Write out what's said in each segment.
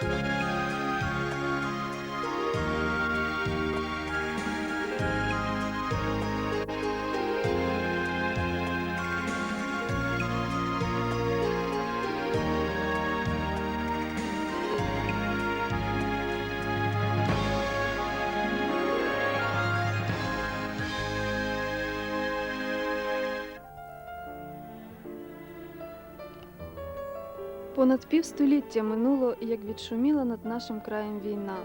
Bye. Понад півстоліття минуло, як відшуміла над нашим краєм війна.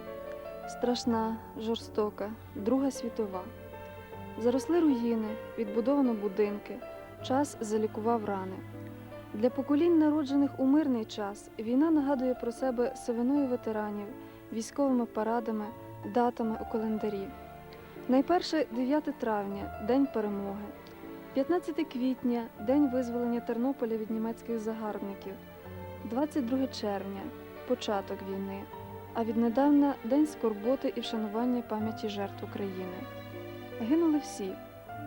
Страшна, жорстока, Друга світова. Заросли руїни, відбудовано будинки, час залікував рани. Для поколінь, народжених у мирний час, війна нагадує про себе сивиною ветеранів, військовими парадами, датами у календарі. Найперше 9 травня День перемоги, 15 квітня День визволення Тернополя від німецьких загарбників. 22 червня початок війни, а віднедавна День скорботи і вшанування пам'яті жертв України. Гинули всі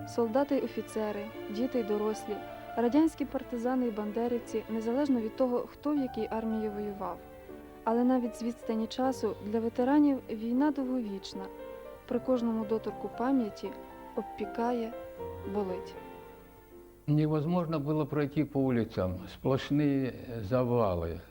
солдати й офіцери, діти й дорослі, радянські партизани й бандерівці, незалежно від того, хто в якій армії воював. Але навіть з відстані часу для ветеранів війна довговічна. При кожному доторку пам'яті обпікає, болить Невозможно было пройти по улицам. Сплошные завалы,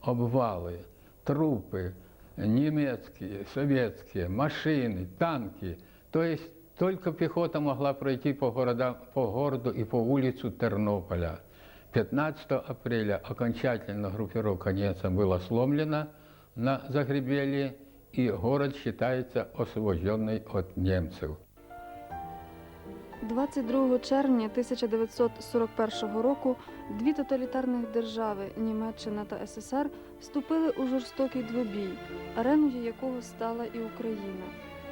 обвалы, трупы, немецкие, советские, машины, танки. То есть только пехота могла пройти по, города, по городу и по улицу Тернополя. 15 апреля окончательно группировка немцев была сломлена на Загребелье, и город считается освобожденный от немцев. 22 червня 1941 року дві тоталітарних держави Німеччина та СССР вступили у жорстокий двобій, ареною якого стала і Україна.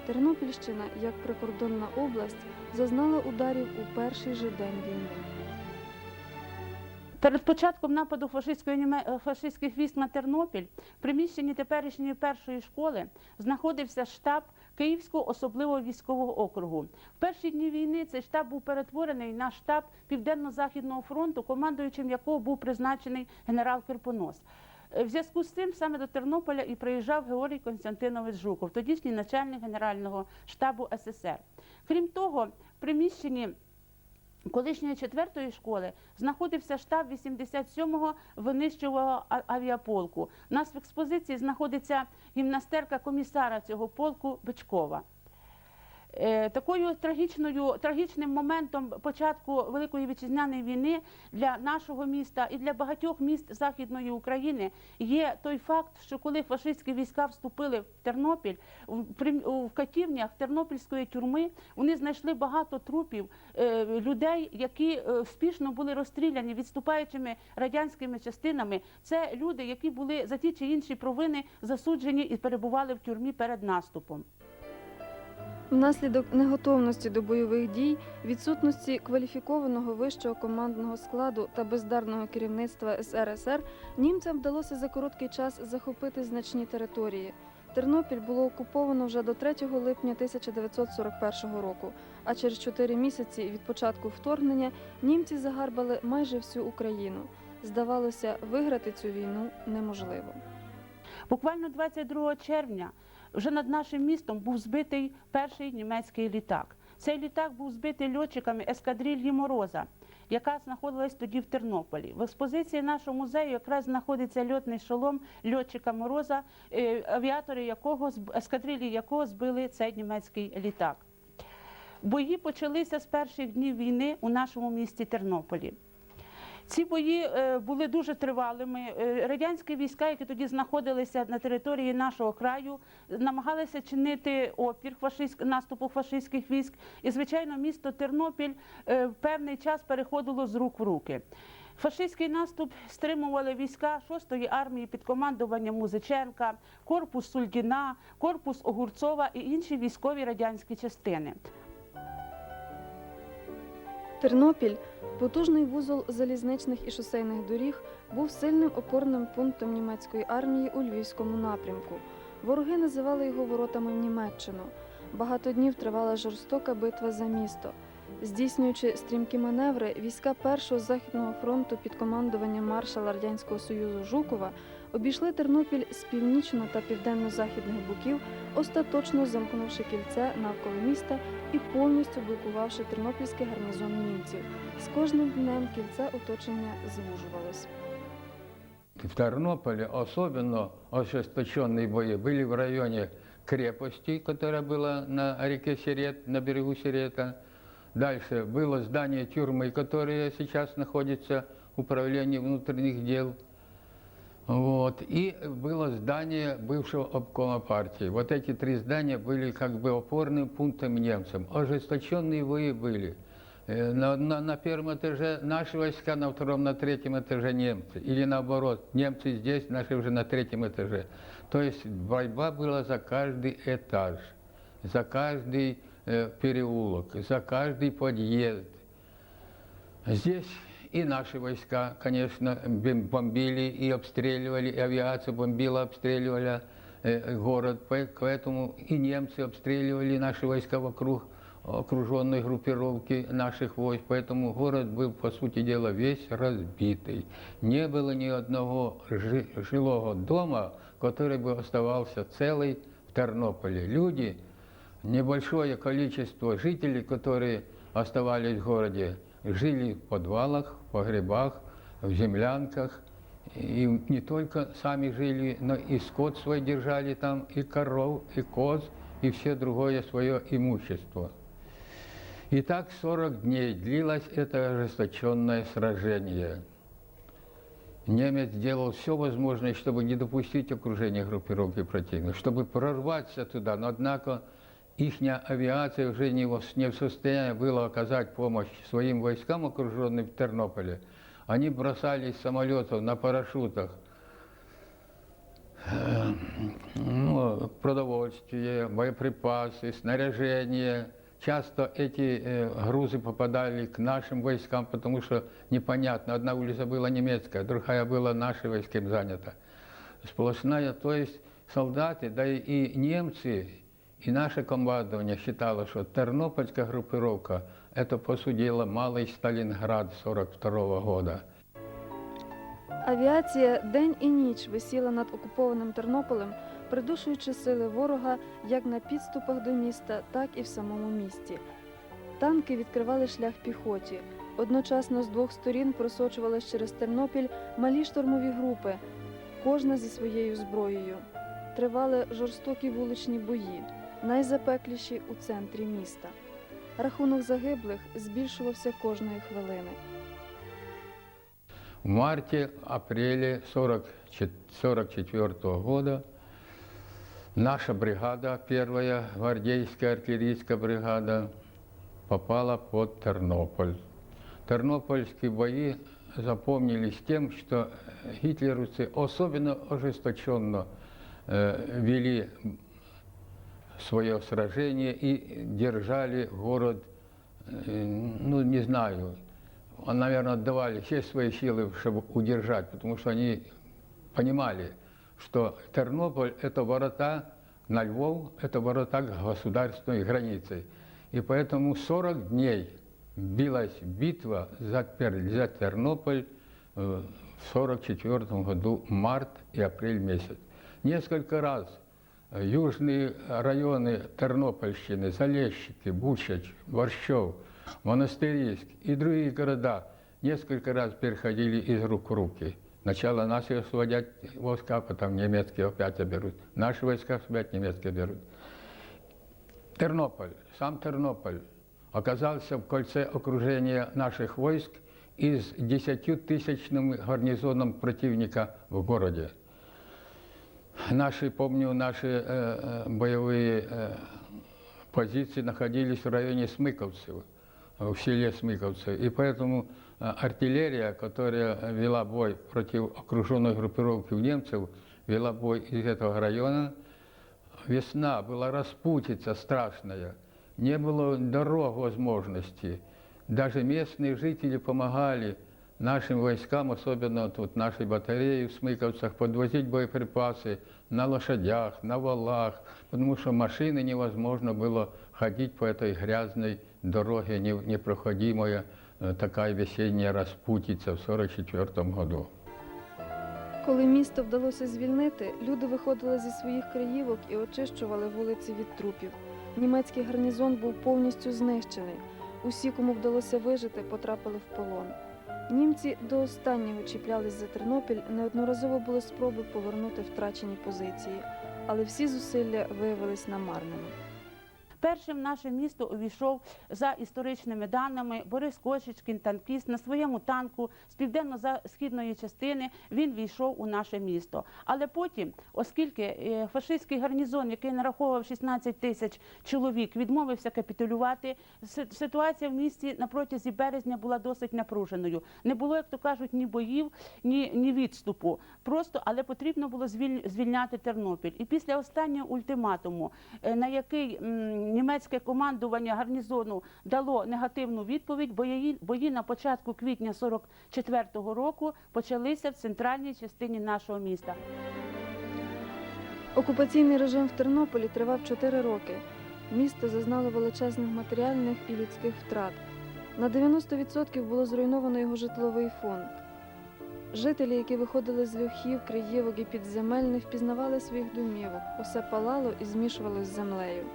Тернопільщина, як прикордонна область, зазнала ударів у перший же день війни. Перед початком нападу е, фашистських військ на Тернопіль в приміщенні теперішньої першої школи знаходився штаб Київського особливого військового округу. В перші дні війни цей штаб був перетворений на штаб Південно-Західного фронту, командуючим якого був призначений генерал Кирпонос. Е, В зв'язку з цим саме до Тернополя і приїжджав Георгій Константинович Жуков, тодішній начальник Генерального штабу СССР. Крім того, приміщенні колишньої четвертої школи знаходився штаб 87-го винищувого авіаполку. У нас в експозиції знаходиться гімнастерка комісара цього полку Бичкова. Е, Такою трагічною трагічним моментом початку Великої вітчизняної війни для нашого міста і для багатьох міст Західної України є той факт, що коли фашистські війська вступили в Тернопіль в катівнях Тернопільської тюрми, вони знайшли багато трупів е, людей, які е, успішно були розстріляні відступаючими радянськими частинами. Це люди, які були за ті чи інші провини засуджені і перебували в тюрмі перед наступом. Внаслідок неготовності до бойових дій, відсутності кваліфікованого вищого командного складу та бездарного керівництва СРСР німцям вдалося за короткий час захопити значні території. Тернопіль було окуповано вже до 3 липня 1941 року, а через 4 місяці від початку вторгнення німці загарбали майже всю Україну. Здавалося, виграти цю війну неможливо. Буквально 22 червня вже над нашим містом був збитий перший німецький літак. Цей літак був збитий льотчиками ескадрильї Мороза, яка знаходилась тоді в Тернополі. В експозиції нашого музею якраз знаходиться льотний шолом льотчика Мороза, е, авіатори якого ескадрилі якого збили цей німецький літак. Бої почалися з перших днів війни у нашому місті Тернополі. Ці бої е, були дуже тривалими. Е, Радянські війська, які тоді знаходилися на території нашого краю, намагалися чинити опір фашистськ, наступу фашистських військ. І, звичайно, місто Тернопіль е, в певний час переходило з рук в руки. Фашистський наступ стримували війська 6-ї армії під командуванням Музиченка, корпус Сульдіна, корпус Огурцова і інші військові радянські частини. Тернопіль, потужний вузол залізничних і шосейних доріг, був сильним опорним пунктом німецької армії у львівському напрямку. Вороги називали його воротами в Німеччину. Багато днів тривала жорстока битва за місто. Здійснюючи стрімкі маневри, війська Першого Західного фронту під командуванням маршала Радянського Союзу Жукова обійшли Тернопіль з північно та південно-західних боків, остаточно замкнувши кільце навколо міста і повністю блокувавши тернопільський гарнізон німців. З кожним днем кільце оточення звужувалось. В Тернополе особенно ожесточенные бои были в районе крепости, которая была на реке Серет, на берегу Серета. Дальше было здание тюрьмы, которое сейчас находится в управлении внутренних дел. Вот. И было здание бывшего обкома партии. Вот эти три здания были как бы опорным пунктом немцам. Ожесточенные бои были. Э, На, на, на первом этаже наши войска, на втором, на третьем этаже немцы. Или наоборот, немцы здесь, наши уже на третьем этаже. То есть борьба была за каждый этаж, за каждый э, переулок, за каждый подъезд. Здесь и наши войска, конечно, бом- бомбили и обстреливали, и авиация бомбила, обстреливала э, город, Пое- поэтому и немцы обстреливали наши войска вокруг окруженной группировки наших войск, поэтому город был, по сути дела, весь разбитый. Не было ни одного жи- жилого дома, который бы оставался целый в Тернополе. Люди, небольшое количество жителей, которые оставались в городе, жили в подвалах, в погребах, в землянках. И не только сами жили, но и скот свой держали там, и коров, и коз, и все другое свое имущество. И так 40 дней длилось это ожесточенное сражение. Немец делал все возможное, чтобы не допустить окружения группировки противника, чтобы прорваться туда, но однако их авиация уже не в, состоянии была оказать помощь своим войскам, окруженным в Тернополе. Они бросались с самолетов на парашютах э, ну, продовольствие, боеприпасы, снаряжение. Часто эти э, грузы попадали к нашим войскам, потому что непонятно, одна улица была немецкая, другая была нашим войсками занята. Сплошная, то есть солдаты, да и немцы, и наше командование считало, что Тернопольская группировка – это, по сути дела, малый Сталинград 42 года. Авіація день і ніч висіла над окупованим Тернополем, придушуючи сили ворога як на підступах до міста, так і в самому місті. Танки відкривали шлях піхоті. Одночасно з двох сторін просочувались через Тернопіль малі штурмові групи, кожна зі своєю зброєю. Тривали жорстокі вуличні бої, найзапекліші у центрі міста. Рахунок загиблих збільшувався кожної хвилини. В марте-апреле 1944 года наша бригада, первая гвардейская артиллерийская бригада, попала под Тернополь. Тернопольские бои запомнились тем, что гитлеровцы особенно ожесточенно э, вели свое сражение и держали город, ну не знаю, он, наверное, отдавали все свои силы, чтобы удержать, потому что они понимали, что Тернополь – это ворота на Львов, это ворота к государственной границе. И поэтому 40 дней билась битва за, за Тернополь э, в 44 году, март и апрель месяц. Несколько раз южные районы Тернопольщины, Залещики, Бучач, Борщев, Монастыриск и другие города несколько раз переходили из рук в руки. Сначала наши освободят войска, потом немецкие опять берут. Наши войска опять немецкие берут. Тернополь, сам Тернополь оказался в кольце окружения наших войск и с десятитысячным гарнизоном противника в городе. Наши, помню, наши э, э, боевые э, позиции находились в районе Смыковцев, в селе Смыковцы. И поэтому э, артиллерия, которая вела бой против окруженной группировки немцев, вела бой из этого района, весна, была распутица страшная, не было дорог возможности. Даже местные жители помогали нашим войскам, особенно тут нашей батареи в Смыковцах, подвозить боеприпасы на лошадях, на валах, потому что машины невозможно было ходить по этой грязной дороге, не- непроходимая э, такая весенняя распутица в 1944 году. Коли місто вдалося звільнити, люди виходили зі своїх краївок і очищували вулиці від трупів. Німецький гарнізон був повністю знищений. Усі, кому вдалося вижити, потрапили в полон. Німці до останнього чіплялись за Тернопіль, неодноразово були спроби повернути втрачені позиції, але всі зусилля виявились намарними. Першим наше місто увійшов за історичними даними Борис Кошечкін, танкіст. На своєму танку з південно-східної частини він війшов у наше місто. Але потім, оскільки е, фашистський гарнізон, який нараховував 16 тисяч чоловік, відмовився капітулювати, ситуація в місті на протязі березня була досить напруженою. Не було, як то кажуть, ні боїв, ні, ні відступу. Просто, але потрібно було звіль- звільняти Тернопіль. І після останнього ультиматуму, е, на який німецьке командування гарнізону дало негативну відповідь, бої, бої на початку квітня 44-го року почалися в центральній частині нашого міста. Окупаційний режим в Тернополі тривав 4 роки. Місто зазнало величезних матеріальних і людських втрат. На 90% було зруйновано його житловий фонд. Жителі, які виходили з льохів, криївок і підземель, не впізнавали своїх домівок. Усе палало і змішувалось з землею.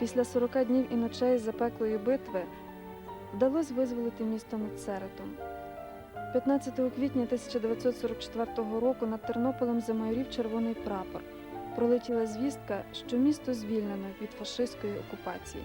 Після 40 днів і ночей запеклої битви вдалося визволити місто над Серетом. 15 квітня 1944 року над Тернополем замайорів червоний прапор. Пролетіла звістка, що місто звільнено від фашистської окупації.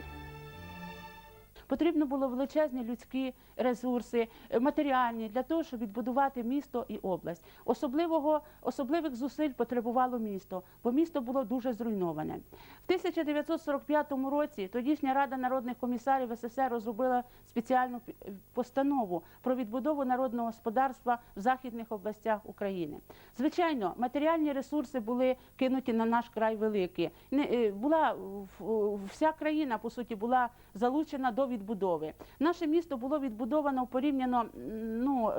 Потрібно було величезні людські ресурси, е, матеріальні для того, щоб відбудувати місто і область. Особливого особливих зусиль потребувало місто, бо місто було дуже зруйноване. В 1945 році тодішня рада народних комісарів СССР розробила спеціальну постанову про відбудову народного господарства в західних областях України. Звичайно, матеріальні ресурси були кинуті на наш край великі. Е, була вся країна по суті була залучена до відбудови. Наше місто було відбудовано порівняно ну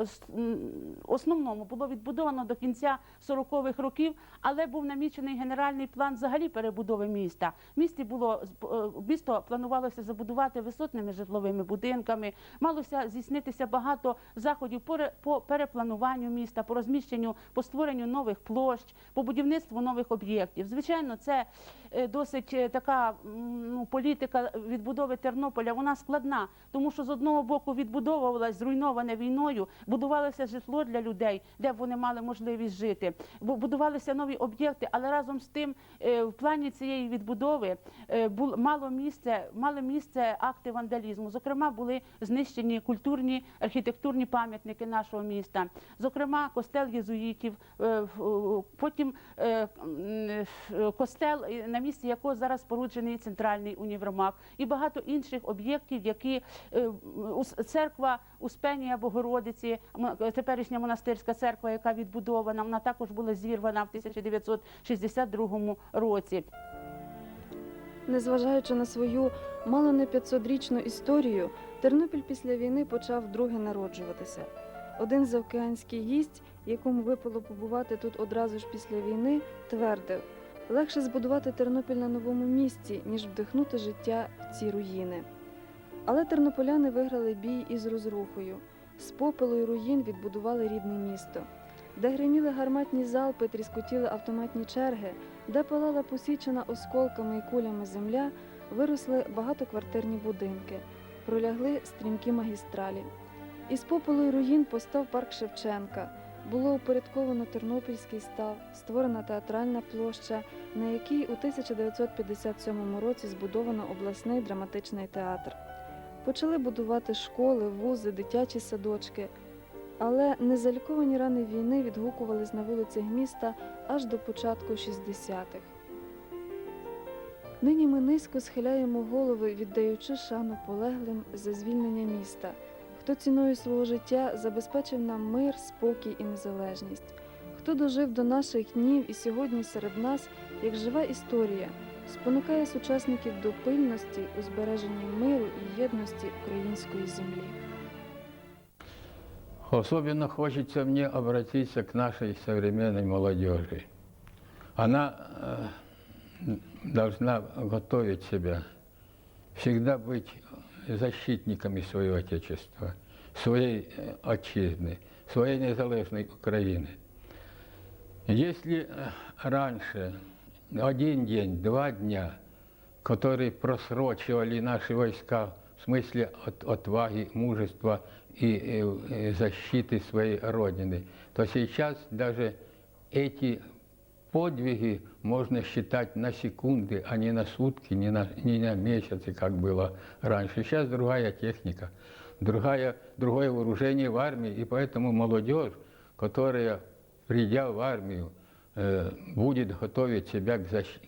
основному було відбудовано до кінця 40-х років, але був намічений генеральний план взагалі перебудови міста. Місті було е, місто планувалося забудувати висотними житловими будинками. Малося здійснитися багато заходів по, по переплануванню міста, по розміщенню, по створенню нових площ, по будівництву нових об'єктів. Звичайно, це е, досить е, така ну, політика відбудови Тернополя. Вона складна, тому що з одного боку відбудовувалась зруйноване війною, будувалося житло для людей, де б вони мали можливість жити. Бу- Будувалися нові об'єкти, але разом з тим е, в плані цієї відбудови е, мало місце, мали місце акти вандалізму. Зокрема, були знищені культурні архітектурні пам'ятники нашого міста. Зокрема, костел єзуїтів, е, потім костел, на місці якого зараз споруджений центральний універмаг, і багато інших об'єктів, які е, церква Успенія Богородиці, теперішня монастирська церква, яка відбудована, вона також була зірвана в 1962 році. Незважаючи на свою мало не 500-річну історію, Тернопіль після війни почав вдруге народжуватися. Один заокеанський гість, якому випало побувати тут одразу ж після війни, твердив: легше збудувати Тернопіль на новому місці, ніж вдихнути життя в ці руїни. Але тернополяни виграли бій із розрухою. З попелу й руїн відбудували рідне місто, де гриміли гарматні залпи, тріскотіли автоматні черги, де палала посічена осколками і кулями земля, виросли багатоквартирні будинки, пролягли стрімкі магістралі. Із попелу й руїн постав парк Шевченка. Було упорядковано Тернопільський став, створена театральна площа, на якій у 1957 році збудовано обласний драматичний театр. Почали будувати школи, вузи, дитячі садочки. Але незаліковані рани війни відгукувались на вулицях міста аж до початку 60-х. Нині ми низько схиляємо голови, віддаючи шану полеглим за звільнення міста, хто ціною свого життя забезпечив нам мир, спокій і незалежність, хто дожив до наших днів і сьогодні серед нас, як жива історія, спонукає сучасників до пильності у збереженні миру і єдності української землі. Особенно хочется мне обратиться к нашей современной молодежи. Она э, должна готовить себя всегда быть защитниками своего Отечества, своей э, отчизны, своей незалежной Украины. Если э, раньше один день, два дня, которые просрочивали наши войска в смысле от, отваги, мужества и, э, э, защиты своей Родины, то сейчас даже эти подвиги можно считать на секунды, а не на сутки, не на, не на месяцы, как было раньше. Сейчас другая техника, другая, другое вооружение в армии, и поэтому молодежь, которая, придя в армию, э, будет готовить себя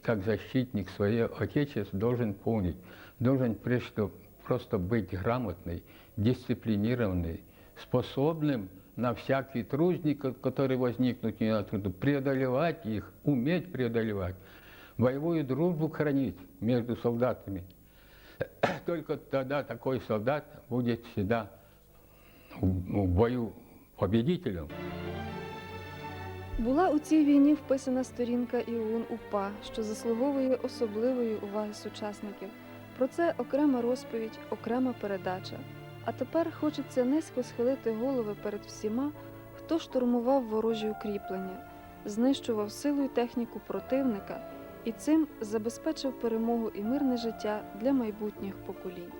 как защитник своего Отечества, должен помнить, должен прежде просто быть грамотный, дисциплинированный, способным на всякий трудник, ко- который возникнут не на труду, преодолевать их, уметь преодолевать, боевую дружбу хранить между солдатами. Только тогда такой солдат будет всегда в бою победителем. Була у цій війні вписана сторінка ІУН УПА, що заслуговує особливої уваги сучасників. Про це окрема розповідь, окрема передача. А тепер хочеться низько схилити голови перед всіма, хто штурмував ворожі укріплення, знищував силу й техніку противника і цим забезпечив перемогу і мирне життя для майбутніх поколінь.